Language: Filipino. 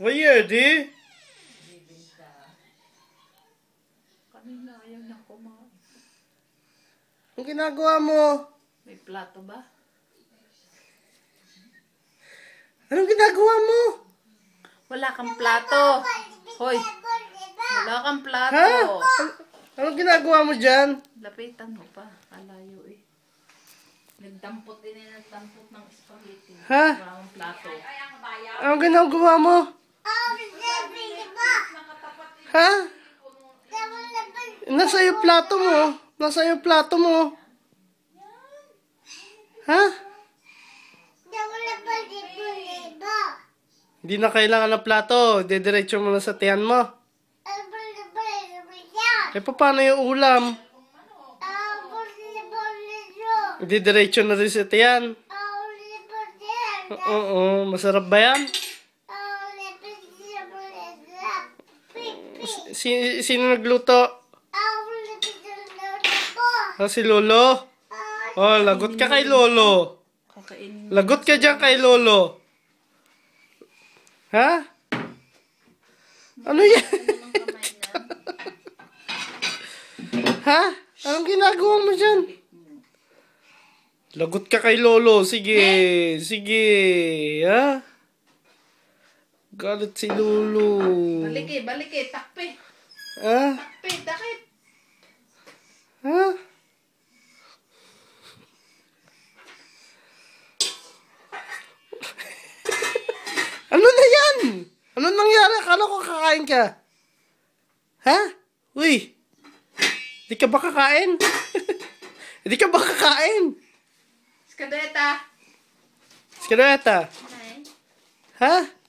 Weird, eh? Kanina ayaw na kumain. Ang ginagawa mo? May plato ba? Anong ginagawa mo? Wala kang plato. Hoy, wala kang plato. Ha? An- Anong ginagawa mo dyan? Lapitan mo pa. Alayo eh. Nagdampot din eh, nagdampot ng spaghetti. Ha? Wala kang plato. Anong ginagawa mo? Ha? Nasa yung plato mo. Nasa yung plato mo. Ha? Hindi na kailangan ng plato. Dediretso mo na sa tiyan mo. Eh, paano yung ulam? Dediretso na rin sa tiyan. Oo, masarap ba yan? Si, sino nagluto? Ah, si Lolo? Oh, lagot ka kay Lolo. Lagot ka dyan kay Lolo. Ha? Ano yan? ha? Anong ginagawa mo dyan? Lagot ka kay Lolo. Sige. Sige. Ha? Galit si Lolo. Balik eh, balik eh. Takpe, takip. Ha? ano na yan? Ano nangyari? Akala ko kakain ka. Ha? Uy. Hindi ka ba kakain? Hindi ka ba kakain? Skadeta. Skineta. Ay. Ha?